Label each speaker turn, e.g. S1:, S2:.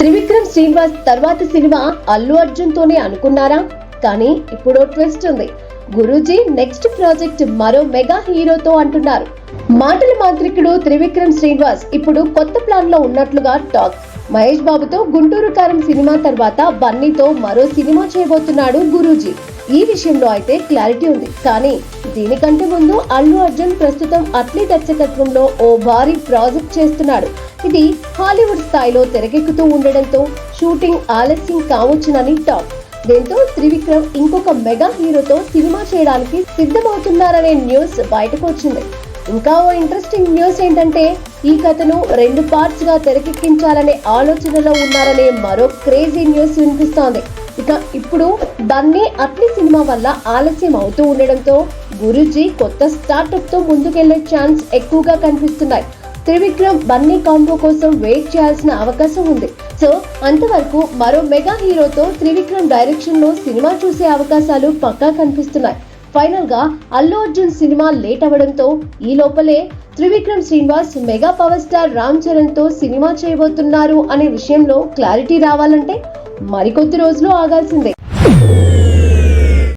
S1: త్రివిక్రమ్ శ్రీనివాస్ తర్వాత సినిమా అల్లు అర్జున్ తోనే అనుకున్నారా? కానీ ఇప్పుడు ట్విస్ట్ ఉంది. గురూజీ నెక్స్ట్ ప్రాజెక్ట్ మరో మెగా హీరోతో అంటున్నారు. మాటల మాంత్రికుడు త్రివిక్రమ్ శ్రీనివాస్ ఇప్పుడు కొత్త ప్లాన్లో ఉన్నట్లుగా టాక్. మహేష్ బాబుతో గుంటూరు కారం సినిమా తర్వాత బన్నీతో మరో సినిమా చేయబోతున్నాడు గురూజీ. ఈ విషయంలో అయితే క్లారిటీ ఉంది. కానీ దీనికంటే ముందు అల్లు అర్జున్ ప్రస్తుతం అట్లీ దర్శకత్వంలో ఓ భారీ ప్రాజెక్ట్ చేస్తున్నాడు. ఇది హాలీవుడ్ స్థాయిలో తెరకెక్కుతూ ఉండడంతో షూటింగ్ ఆలస్యం కావచ్చునని టాక్. దీంతో త్రివిక్రమ్ ఇంకొక మెగా హీరోతో సినిమా చేయడానికి సిద్ధమవుతున్నారనే న్యూస్ బయటకు వచ్చింది. ఇంకా ఓ ఇంట్రెస్టింగ్ న్యూస్ ఏంటంటే ఈ కథను రెండు పార్ట్స్గా తెరకెక్కించాలనే ఆలోచనలో ఉన్నారనే మరో క్రేజీ న్యూస్ వినిపిస్తోంది. ఇక ఇప్పుడు బన్నీ అట్లీ సినిమా వల్ల ఆలస్యం అవుతూ ఉండడంతో గురూజీ కొత్త స్టార్టప్తో ముందుకెళ్ళే ఛాన్స్ ఎక్కువగా కనిపిస్తున్నాయి. త్రివిక్రమ్ బన్నీ కాంబో కోసం వెయిట్ చేయాల్సిన అవకాశం ఉంది. సో అంతవరకు మరో మెగా హీరోతో త్రివిక్రమ్ డైరెక్షన్లో సినిమా చూసే అవకాశాలు పక్కా కనిపిస్తున్నాయి. ఫైనల్గా అల్లు అర్జున్ సినిమా లేట్ అవ్వడంతో ఈ లోపలే Trivikram Srinivas mega power star Ram చరణ్తో cinema చేయబోతున్నారు అనే విషయంలో క్లారిటీ రావాలంటే మరికొద్ది రోజులు ఆగాల్సిందే.